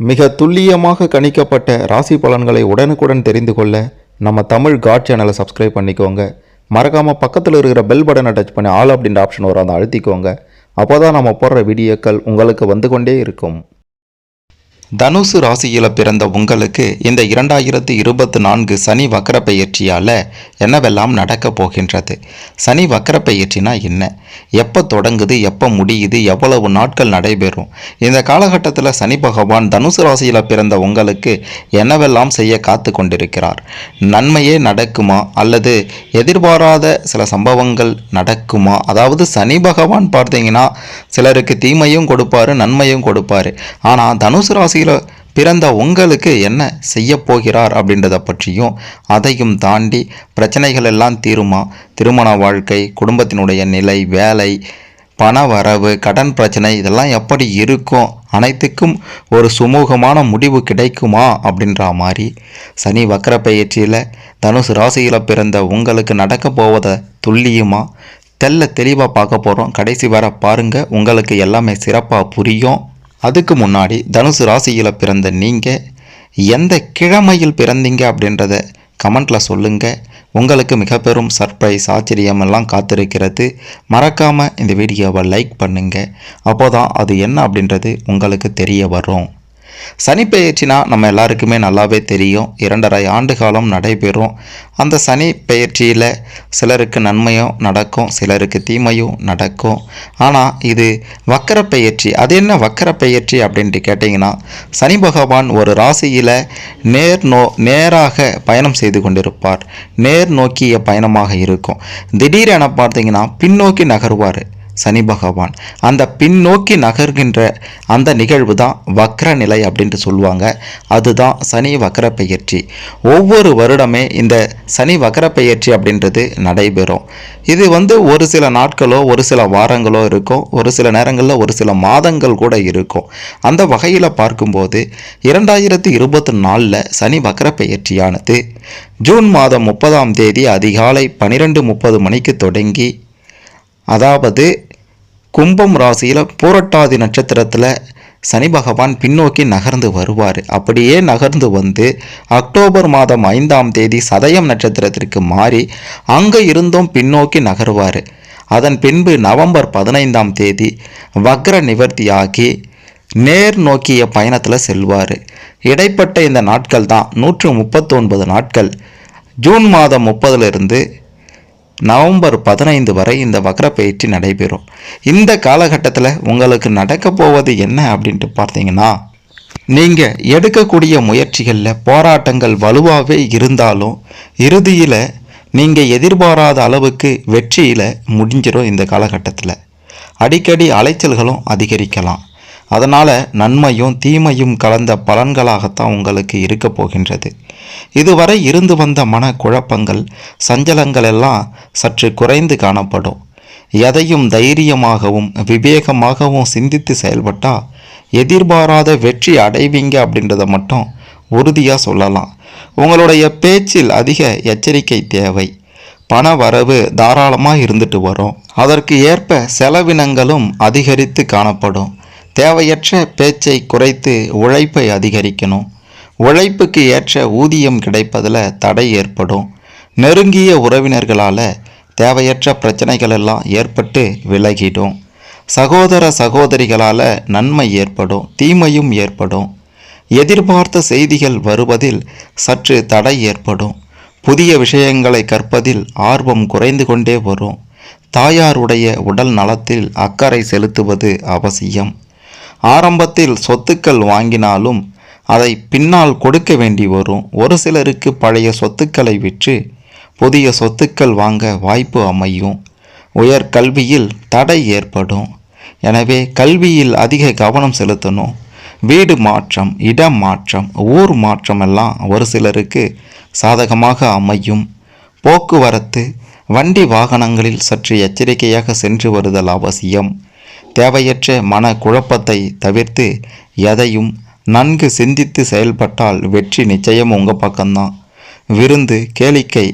மிக துல்லியமாக கணிக்கப்பட்ட ராசி பலன்களை உடனுக்குடன் தெரிந்து கொள்ள நம்ம தமிழ் காட் சேனலை சப்ஸ்கிரைப் பண்ணிக்கோங்க. மறக்காமல் பக்கத்தில் இருக்கிற பெல் பட்டனை டச் பண்ணி ஆல் அப்படின்ற ஆப்ஷன் வரும் அதை அழுத்திக்கோங்க. அப்போ தான் நம்ம போடுற வீடியோக்கள் உங்களுக்கு வந்து கொண்டே இருக்கும். தனுசு ராசியில் பிறந்த உங்களுக்கு இந்த இரண்டாயிரத்து இருபத்தி நான்கு சனி வக்கர பயிற்சியால் என்னவெல்லாம் நடக்கப் போகின்றது? சனி வக்கர பயிற்சினா என்ன? எப்போ தொடங்குது? எப்போ முடியுது எவ்வளவு நாட்கள் நடைபெறும்? இந்த காலகட்டத்தில் சனி பகவான் தனுசு ராசியில் பிறந்த உங்களுக்கு என்னவெல்லாம் செய்ய காத்து கொண்டிருக்கிறார்? நன்மையே நடக்குமா? அல்லது எதிர்பாராத சில சம்பவங்கள் நடக்குமா? அதாவது சனி பகவான் பார்த்தீங்கன்னா சிலருக்கு தீமையும் கொடுப்பாரு நன்மையும் கொடுப்பாரு. ஆனால் தனுசு ராசியில் பிறந்த உங்களுக்கு என்ன செய்ய போகிறார் அப்படின்றத பற்றியும் அதையும் தாண்டி பிரச்சனைகள் எல்லாம் தீருமா? திருமண வாழ்க்கை குடும்பத்தினுடைய நிலை வேலை பண வரவு கடன் பிரச்சனை இதெல்லாம் எப்படி இருக்கும்? அனைத்துக்கும் ஒரு சுமூகமான முடிவு கிடைக்குமா? அப்படின்ற மாதிரி சனி வக்கர பயிற்சியில் தனுசு ராசியில் பிறந்த உங்களுக்கு நடக்க போவதை துல்லியமாக தெல்ல தெளிவாக பார்க்க போகிறோம் கடைசி வர பாருங்கள் உங்களுக்கு எல்லாமே சிறப்பாக புரியும். அதுக்கு முன்னாடி தனுசு ராசியில் பிறந்த நீங்கள் எந்த கிழமையில் பிறந்தீங்க அப்படின்றத கமெண்ட்டில் சொல்லுங்கள் உங்களுக்கு மிக பெரும் சர்ப்ரைஸ் ஆச்சரியம் எல்லாம் காத்திருக்கிறது. மறக்காமல் இந்த வீடியோவை லைக் பண்ணுங்கள் அப்போ தான் அது என்ன அப்படின்றது உங்களுக்கு தெரிய வரும். சனி பெயர்ச்சினா நம்ம எல்லாருக்குமே நல்லாவே தெரியும். இரண்டரை ஆண்டு காலம் நடைபெறும். அந்த சனி பெயர்ச்சியில் சிலருக்கு நன்மையும் நடக்கும் சிலருக்கு தீமையும் நடக்கும். ஆனால் இது வக்கர பெயர்ச்சி. அது என்ன வக்கர பெயர்ச்சி அப்படின்ட்டு கேட்டிங்கன்னா சனி பகவான் ஒரு ராசியில் நேர் நோ நேராக பயணம் செய்து கொண்டிருப்பார். நேர் நோக்கிய பயணமாக இருக்கும். திடீரென பார்த்தீங்கன்னா பின்னோக்கி நகர்வார். சனி பகவான். அந்த பின்னோக்கி நகர்கின்ற அந்த நிகழ்வு தான் வக்ர நிலை அப்படின்ட்டு சொல்லுவாங்க. அதுதான் சனி வக்ர பெயர்ச்சி. ஒவ்வொரு வருடமே இந்த சனி வக்ர பெயர்ச்சி அப்படின்றது நடைபெறும். இது வந்து ஒரு சில நாட்களோ ஒரு சில வாரங்களோ இருக்கும். ஒரு சில நேரங்களில் ஒரு சில மாதங்கள் கூட இருக்கும். அந்த வகையில் பார்க்கும்போது இரண்டாயிரத்தி இருபத்தி நாலில் சனி வக்ர பெயர்ச்சியானது. ஜூன் மாதம் முப்பதாம் தேதி அதிகாலை பன்னிரெண்டு முப்பது மணிக்கு தொடங்கி அதாவது கும்பம் ராசியில் பூரட்டாதி நட்சத்திரத்தில் சனி பகவான் பின்னோக்கி நகர்ந்து வருவார். அப்படியே நகர்ந்து வந்து அக்டோபர் மாதம் ஐந்தாம் தேதி சதயம் நட்சத்திரத்திற்கு மாறி அங்கே இருந்தும் பின்னோக்கி நகருவார். அதன் பின்பு நவம்பர் பதினைந்தாம் தேதி வக்ர நிவர்த்தியாகி நேர் நோக்கிய பயணத்தில் செல்வார். இடைப்பட்ட இந்த நாட்கள் தான் நூற்று முப்பத்தொன்பது நாட்கள். ஜூன் மாதம் முப்பதுலேருந்து நவம்பர் பதினைந்து வரை இந்த வக்ர பயிற்சி நடைபெறும். இந்த காலகட்டத்தில் உங்களுக்கு நடக்க போவது என்ன அப்படின்ட்டு பார்த்தீங்கன்னா நீங்கள் எடுக்கக்கூடிய முயற்சிகளில் போராட்டங்கள் வலுவாகவே இருந்தாலும் இறுதியில் நீங்கள் எதிர்பாராத அளவுக்கு வெற்றியில் முடிஞ்சிடும் இந்த காலகட்டத்தில். அடிக்கடி அலைச்சல்களும் அதிகரிக்கலாம். அதனால் நன்மையும் தீமையும் கலந்த பலன்களாகத்தான் உங்களுக்கு இருக்க போகின்றது. இதுவரை இருந்து வந்த மன குழப்பங்கள் சஞ்சலங்கள் எல்லாம் சற்று குறைந்து காணப்படும். எதையும் தைரியமாகவும் விவேகமாகவும் சிந்தித்து செயல்பட்டால் எதிர்பாராத வெற்றி அடைவீங்க அப்படின்றத மட்டும் உறுதியாக சொல்லலாம். உங்களுடைய பேச்சில் அதிக எச்சரிக்கை தேவை. பண வரவு தாராளமாக இருந்துட்டு வரும். அதற்கு ஏற்ப செலவினங்களும் அதிகரித்து காணப்படும். தேவையற்ற பேச்சை குறைத்து உழைப்பை அதிகரிக்கணும். உழைப்புக்கு ஏற்ற ஊதியம் கிடைப்பதில் தடை ஏற்படும். நெருங்கிய உறவினர்களால் தேவையற்ற பிரச்சனைகள் எல்லாம் ஏற்பட்டு விலகிடும். சகோதர சகோதரிகளால் நன்மை ஏற்படும் தீமையும் ஏற்படும். எதிர்பார்த்த செய்திகள் வருவதில் சற்று தடை ஏற்படும். புதிய விஷயங்களை கற்பதில் ஆர்வம் குறைந்து கொண்டே வரும். தாயாருடைய உடல் நலத்தில் அக்கறை செலுத்துவது அவசியம். ஆரம்பத்தில் சொத்துக்கள் வாங்கினாலும் அதை பின்னால் கொடுக்க வேண்டி வரும். ஒரு சிலருக்கு பழைய சொத்துக்களை விற்று புதிய சொத்துக்கள் வாங்க வாய்ப்பு அமையும். உயர் கல்வியில் தடை ஏற்படும். எனவே கல்வியில் அதிக கவனம் செலுத்தணும். வீடு மாற்றம் இடம் மாற்றம் ஊர் மாற்றம் எல்லாம் ஒரு சிலருக்கு சாதகமாக அமையும். போக்குவரத்து வண்டி வாகனங்களில் சற்று எச்சரிக்கையாக சென்று வருதல் அவசியம். தேவையற்ற மன குழப்பத்தை தவிர்த்து எதையும் நன்கு சிந்தித்து செயல்பட்டால் வெற்றி நிச்சயம் உங்கள் பக்கம்தான். விருந்து கேளிக்கை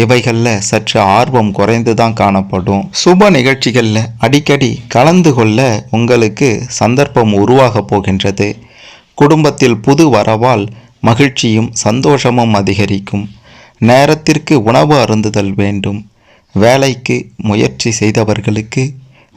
இவைகளில் சற்று ஆர்வம் குறைந்து தான் காணப்படும். சுப நிகழ்ச்சிகளில் அடிக்கடி கலந்து கொள்ள உங்களுக்கு சந்தர்ப்பம் உருவாக போகின்றது. குடும்பத்தில் புது வரவால் மகிழ்ச்சியும் சந்தோஷமும் அதிகரிக்கும். நேரத்திற்கு உணவு அருந்துதல் வேண்டும். வேலைக்கு முயற்சி செய்தவர்களுக்கு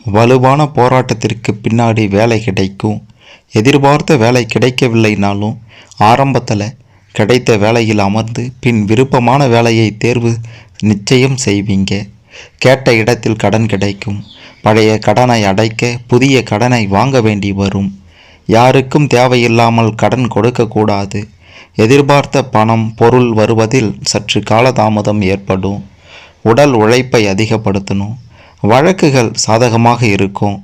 வலுவான போராட்டத்திற்கு பின்னாடி வேலை கிடைக்கும். எதிர்பார்த்த வேலை கிடைக்கவில்லைனாலும் ஆரம்பத்தில் கிடைத்த வேலையில் அமர்ந்து பின் விருப்பமான வேலையை தேர்வு நிச்சயம் செய்வீங்க. கேட்ட இடத்தில் கடன் கிடைக்கும். பழைய கடனை அடைக்க புதிய கடனை வாங்க வேண்டி வரும். யாருக்கும் தேவையில்லாமல் கடன் கொடுக்கக்கூடாது. எதிர்பார்த்த பணம் பொருள் வருவதில் சற்று காலதாமதம் ஏற்படும். உடல் உழைப்பை அதிகப்படுத்தணும். வழக்குகள் சாதகமாக இருக்கும்.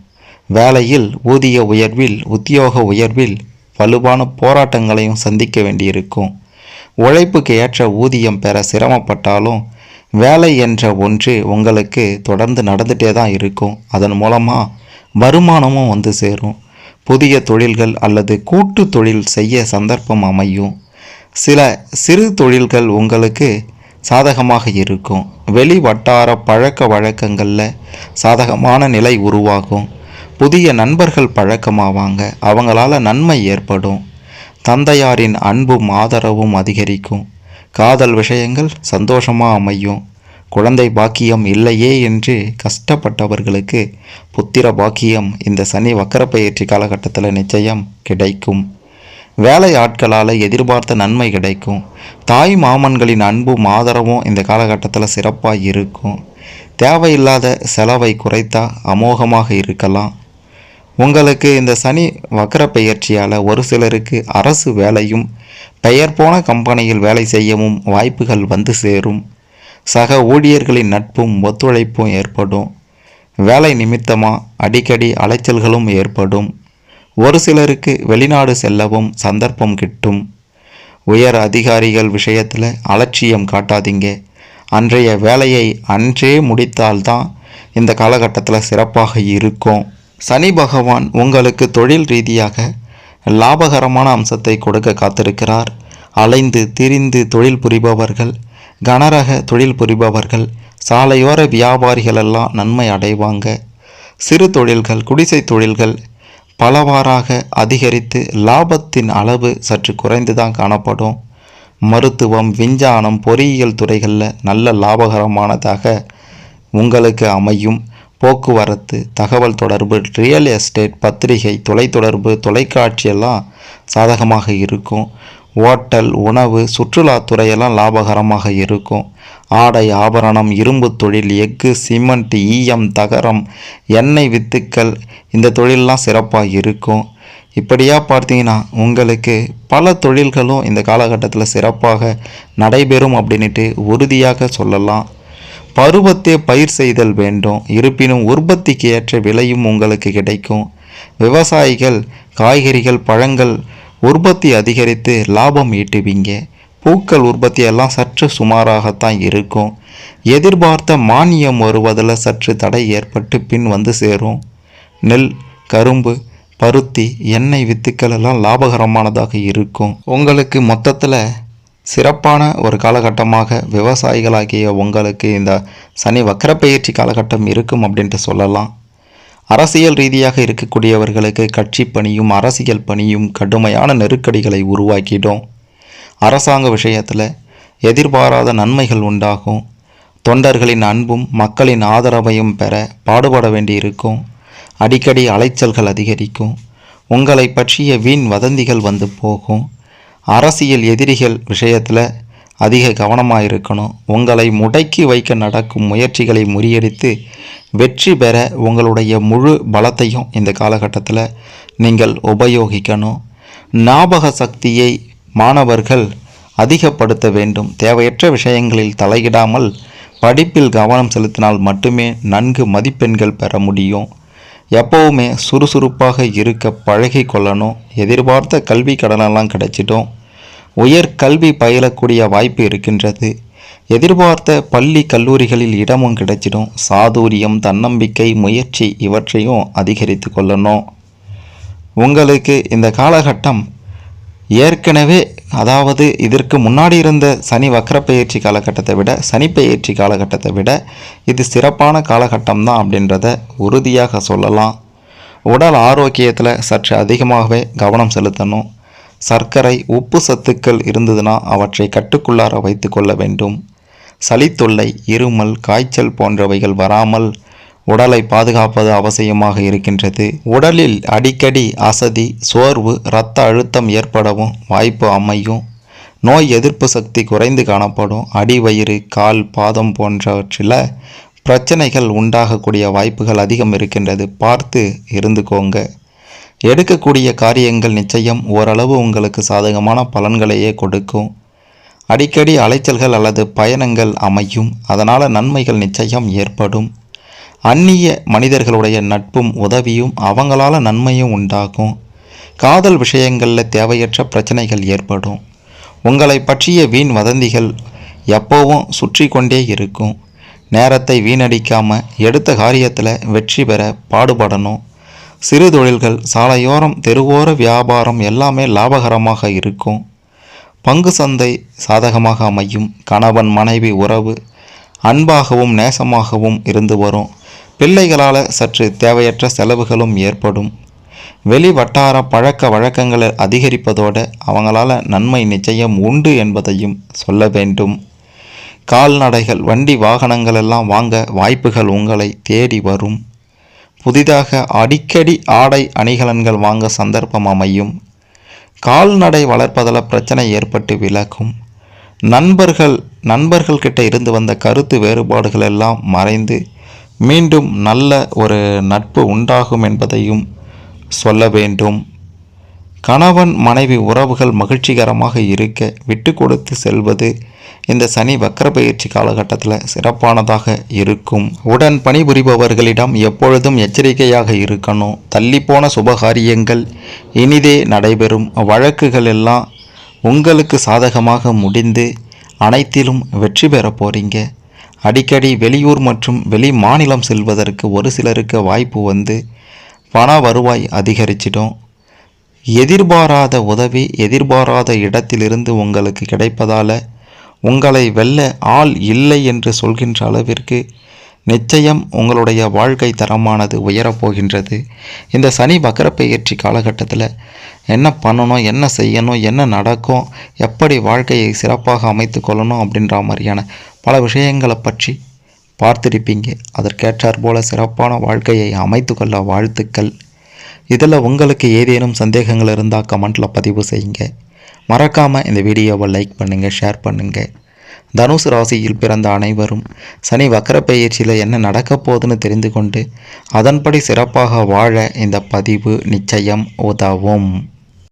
வேலையில் ஊதிய உயர்வில் உத்தியோக உயர்வில் வலுவான போராட்டங்களையும் சந்திக்க வேண்டியிருக்கும். உழைப்புக்கு ஏற்ற ஊதியம் பெற சிரமப்பட்டாலும் வேலை என்ற ஒன்று உங்களுக்கு தொடர்ந்து நடந்துகிட்டே தான் இருக்கும். அதன் மூலமாக வருமானமும் வந்து சேரும். புதிய தொழில்கள் அல்லது கூட்டு தொழில் செய்ய சந்தர்ப்பம் அமையும். சில சிறு தொழில்கள் உங்களுக்கு சாதகமாக இருக்கும். வெளி வட்டார பழக்க வழக்கங்களில் சாதகமான நிலை உருவாகும். புதிய நண்பர்கள் பழக்கமாவாங்க. அவங்களால நன்மை ஏற்படும். தந்தையாரின் அன்பும் ஆதரவும் அதிகரிக்கும். காதல் விஷயங்கள் சந்தோஷமாக அமையும். குழந்தை பாக்கியம் இல்லையே என்று கஷ்டப்பட்டவர்களுக்கு புத்திர பாக்கியம் இந்த சனி வக்கரப்பயிற்சி காலகட்டத்தில் நிச்சயம் கிடைக்கும். வேலை ஆட்களால் எதிர்பார்த்த நன்மை கிடைக்கும். தாய் மாமன்களின் அன்பும் ஆதரவும் இந்த காலகட்டத்தில் சிறப்பாக இருக்கும். தேவையில்லாத செலவை குறைத்தா அமோகமாக இருக்கலாம். உங்களுக்கு இந்த சனி வக்கர பெயர்ச்சியால் ஒரு சிலருக்கு அரசு வேலையும் பெயர் போன கம்பெனியில் வேலை செய்யவும் வாய்ப்புகள் வந்து சேரும். சக ஊழியர்களின் நட்பும் ஒத்துழைப்பும் ஏற்படும். வேலை நிமித்தமாக அடிக்கடி அலைச்சல்களும் ஏற்படும். ஒரு சிலருக்கு வெளிநாடு செல்லவும் சந்தர்ப்பம் கிட்டும். உயர் அதிகாரிகள் விஷயத்தில் அலட்சியம் காட்டாதீங்க. அன்றைய வேலையை அன்றே முடித்தால்தான் இந்த காலகட்டத்தில் சிறப்பாக இருக்கும். சனி பகவான் உங்களுக்கு தொழில் ரீதியாக லாபகரமான அம்சத்தை கொடுக்க காத்திருக்கிறார். அலைந்து திரிந்து தொழில் புரிபவர்கள் கனரக தொழில் புரிபவர்கள் சாலையோர வியாபாரிகள் எல்லாம் நன்மை அடைவாங்க. சிறு தொழில்கள் குடிசை தொழில்கள் பலவாறாக அதிகரித்து லாபத்தின் அளவு சற்று குறைந்து தான் காணப்படும். மருத்துவம் விஞ்ஞானம் பொறியியல் துறைகளில் நல்ல லாபகரமானதாக உங்களுக்கு அமையும். போக்குவரத்து தகவல் தொடர்பு ரியல் எஸ்டேட் பத்திரிகை தொலைத்தொடர்பு தொலைக்காட்சி எல்லாம் சாதகமாக இருக்கும். ஓட்டல் உணவு சுற்றுலாத்துறையெல்லாம் லாபகரமாக இருக்கும். ஆடை ஆபரணம் இரும்பு தொழில் எஃகு சிமெண்ட் ஈயம் தகரம் எண்ணெய் வித்துக்கள் இந்த தொழிலெலாம் சிறப்பாக இருக்கும். இப்படியாக பார்த்தீங்கன்னா உங்களுக்கு பல தொழில்களும் இந்த காலகட்டத்தில் சிறப்பாக நடைபெறும் அப்படின்ட்டு உறுதியாக சொல்லலாம். பருவத்தே பயிர் செய்தல் வேண்டும். இருப்பினும் உற்பத்திக்கு ஏற்ற விலையும் உங்களுக்கு கிடைக்கும். விவசாயிகள் காய்கறிகள் பழங்கள் உற்பத்தி அதிகரித்து லாபம் ஈட்டுவீங்க. பூக்கள் உற்பத்தியெல்லாம் சற்று சுமாராகத்தான் இருக்கும். எதிர்பார்த்த மானியம் வருவதில் சற்று தடை ஏற்பட்டு பின் வந்து சேரும். நெல் கரும்பு பருத்தி எண்ணெய் வித்துக்கள் எல்லாம் லாபகரமானதாக இருக்கும். உங்களுக்கு மொத்தத்தில் சிறப்பான ஒரு காலகட்டமாக விவசாயிகளாகிய உங்களுக்கு இந்த சனி வக்கரப்பயிற்சி காலகட்டம் இருக்கும் அப்படின்ட்டு சொல்லலாம். அரசியல் ரீதியாக இருக்கக்கூடியவர்களுக்கு கட்சி பணியும் அரசியல் பணியும் கடுமையான நெருக்கடிகளை உருவாக்கிடும். அரசாங்க விஷயத்தில் எதிர்பாராத நன்மைகள் உண்டாகும். தொண்டர்களின் அன்பும் மக்களின் ஆதரவையும் பெற பாடுபட வேண்டியிருக்கும். அடிக்கடி அலைச்சல்கள் அதிகரிக்கும். உங்களை பற்றிய வீண் வதந்திகள் வந்து போகும். அரசியல் எதிரிகள் விஷயத்தில் அதிக கவனமாக இருக்கணும் உங்களை முடக்கி வைக்க நடக்கும் முயற்சிகளை முறியடித்து வெற்றி பெற உங்களுடைய முழு பலத்தையும் இந்த காலகட்டத்தில் நீங்கள் உபயோகிக்கணும். ஞாபக சக்தியை மாணவர்கள் அதிகப்படுத்த வேண்டும். தேவையற்ற விஷயங்களில் தலையிடாமல் படிப்பில் கவனம் செலுத்தினால் மட்டுமே நன்கு மதிப்பெண்கள் பெற முடியும். எப்போவுமே சுறுசுறுப்பாக இருக்க பழகி கொள்ளணும் எதிர்பார்த்த கல்வி கடனெல்லாம் கிடைச்சிட்டோம் உயர் கல்வி பயிலக்கூடிய வாய்ப்பு இருக்கின்றது. எதிர்பார்த்த பள்ளி கல்லூரிகளில் இடமும் கிடைச்சிடும். சாதுரியம் தன்னம்பிக்கை முயற்சி இவற்றையும் அதிகரித்து கொள்ளணும். உங்களுக்கு இந்த காலகட்டம் ஏற்கனவே அதாவது இதற்கு முன்னாடி இருந்த சனி வக்கரப்பெயர்ச்சி காலகட்டத்தை விட சனிப்பெயர்ச்சி காலகட்டத்தை விட இது சிறப்பான காலகட்டம் தான் அப்படின்றத உறுதியாக சொல்லலாம். உடல் ஆரோக்கியத்தில் சற்று அதிகமாகவே கவனம் செலுத்தணும். சர்க்கரை உப்பு சத்துக்கள் இருந்ததுன்னா அவற்றை கட்டுக்குள்ளார வைத்து கொள்ள வேண்டும். சளித்தொல்லை இருமல் காய்ச்சல் போன்றவைகள் வராமல் உடலை பாதுகாப்பது அவசியமாக இருக்கின்றது. உடலில் அடிக்கடி அசதி சோர்வு இரத்த அழுத்தம் ஏற்படவும் வாய்ப்பு அமையும். நோய் எதிர்ப்பு சக்தி குறைந்து காணப்படும். அடிவயிறு கால் பாதம் போன்றவற்றில் பிரச்சனைகள் உண்டாகக்கூடிய வாய்ப்புகள் அதிகம் இருக்கின்றது. பார்த்து இருந்துக்கோங்க. எடுக்கக்கூடிய காரியங்கள் நிச்சயம் ஓரளவு உங்களுக்கு சாதகமான பலன்களையே கொடுக்கும். அடிக்கடி அலைச்சல்கள் அல்லது பயணங்கள் அமையும். அதனால் நன்மைகள் நிச்சயம் ஏற்படும். அந்நிய மனிதர்களுடைய நட்பும் உதவியும் அவங்களால நன்மையும் உண்டாகும். காதல் விஷயங்களில் தேவையற்ற பிரச்சனைகள் ஏற்படும். உங்களை பற்றிய வீண் வதந்திகள் எப்போவும் சுற்றி கொண்டே இருக்கும். நேரத்தை வீணடிக்காமல் எடுத்த காரியத்தில் வெற்றி பெற பாடுபடணும். சிறு தொழில்கள் சாலையோரம் தெருவோர வியாபாரம் எல்லாமே லாபகரமாக இருக்கும். பங்கு சந்தை சாதகமாக அமையும். கணவன் மனைவி உறவு அன்பாகவும் நேசமாகவும் இருந்து வரும். பிள்ளைகளால் சற்று தேவையற்ற செலவுகளும் ஏற்படும். வெளி வட்டார பழக்க வழக்கங்களை அதிகரிப்பதோடு அவங்களால நன்மை நிச்சயம் உண்டு என்பதையும் சொல்ல வேண்டும். கால்நடைகள் வண்டி வாகனங்கள் எல்லாம் வாங்க வாய்ப்புகள் உங்களை தேடி வரும். புதிதாக அடிக்கடி ஆடை அணிகலன்கள் வாங்க சந்தர்ப்பம் அமையும். கால்நடை வளர்ப்பதில் பிரச்சனை ஏற்பட்டு விலகும். நண்பர்கள் நண்பர்கள் கிட்ட இருந்து வந்த கருத்து வேறுபாடுகள் எல்லாம் மறைந்து மீண்டும் நல்ல ஒரு நட்பு உண்டாகும் என்பதையும் சொல்ல வேண்டும். கணவன் மனைவி உறவுகள் மகிழ்ச்சிகரமாக இருக்க விட்டு கொடுத்து செல்வது இந்த சனி வக்கர பயிற்சி காலகட்டத்தில் சிறப்பானதாக இருக்கும். உடன் பணிபுரிபவர்களிடம் எப்பொழுதும் எச்சரிக்கையாக இருக்கணும். தள்ளிப்போன சுபகாரியங்கள் இனிதே நடைபெறும். வழக்குகள் எல்லாம் உங்களுக்கு சாதகமாக முடிந்து அனைத்திலும் வெற்றி பெற போகிறீங்க அடிக்கடி வெளியூர் மற்றும் வெளி மாநிலம் செல்வதற்கு ஒரு சிலருக்கு வாய்ப்பு வந்து பண வருவாய் அதிகரிச்சிடும். எதிர்பாராத உதவி எதிர்பாராத இடத்திலிருந்து உங்களுக்கு கிடைப்பதால் உங்களை வெல்ல ஆள் இல்லை என்று சொல்கின்ற அளவிற்கு நிச்சயம் உங்களுடைய வாழ்க்கை தரமானது உயரப்போகின்றது. இந்த சனி வக்கரப்பெயர்ச்சி காலகட்டத்தில் என்ன பண்ணணும் என்ன செய்யணும் என்ன நடக்கும் எப்படி வாழ்க்கையை சிறப்பாக அமைத்து கொள்ளணும் அப்படின்ற மாதிரியான பல விஷயங்களை பற்றி பார்த்திருப்பீங்க. அதற்கேற்றார் போல சிறப்பான வாழ்க்கையை அமைத்து கொள்ள வாழ்த்துக்கள். இதில் உங்களுக்கு ஏதேனும் சந்தேகங்கள் இருந்தால் கமெண்ட்டில் பதிவு செய்யுங்க. மறக்காமல் இந்த வீடியோவை லைக் பண்ணுங்கள் ஷேர் பண்ணுங்கள் தனுசு ராசியில் பிறந்த அனைவரும் சனி வக்கர பயிற்சியில் என்ன நடக்கப் போகுதுன்னு தெரிந்து கொண்டு அதன்படி சிறப்பாக வாழ இந்த பதிவு நிச்சயம் உதவும்.